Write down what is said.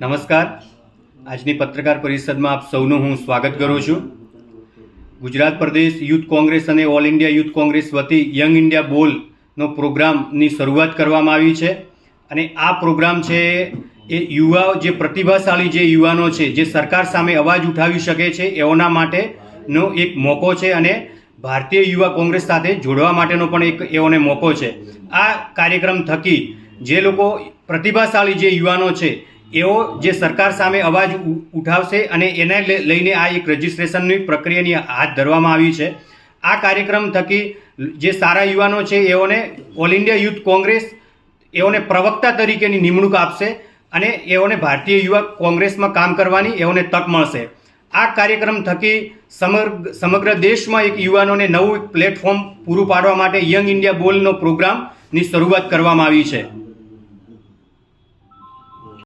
નમસ્કાર. આજની પત્રકાર પરિષદમાં આપ સૌનું હું સ્વાગત કરું છું. ગુજરાત પ્રદેશ યુથ કોંગ્રેસ અને ઓલ ઇન્ડિયા યુથ કોંગ્રેસ વતી યંગ ઇન્ડિયા બોલનો પ્રોગ્રામની શરૂઆત કરવામાં આવી છે. અને આ પ્રોગ્રામ છે એ યુવા જે પ્રતિભાશાળી જે યુવાનો છે, જે સરકાર સામે અવાજ ઉઠાવી શકે છે, એઓના માટેનો એક મોકો છે અને ભારતીય યુવા કોંગ્રેસ સાથે જોડવા માટેનો પણ એક એઓને મોકો છે. આ કાર્યક્રમ થકી જે લોકો પ્રતિભાશાળી જે યુવાનો છે, એઓ જે સરકાર સામે અવાજ ઉઠાવશે અને એને લઈને આ એક રજિસ્ટ્રેશનની પ્રક્રિયાની હાથ ધરવામાં આવી છે. આ કાર્યક્રમ થકી જે સારા યુવાનો છે, એઓને ઓલ ઇન્ડિયા યુથ કોંગ્રેસ એઓને પ્રવક્તા તરીકેની નિમણૂક આપશે અને એઓને ભારતીય યુવા કોંગ્રેસમાં કામ કરવાની એઓને તક મળશે. આ કાર્યક્રમ થકી સમગ્ર સમગ્ર દેશમાં એક યુવાનોને નવું પ્લેટફોર્મ પૂરું પાડવા માટે યંગ ઇન્ડિયા બોલનો પ્રોગ્રામની શરૂઆત કરવામાં આવી છે.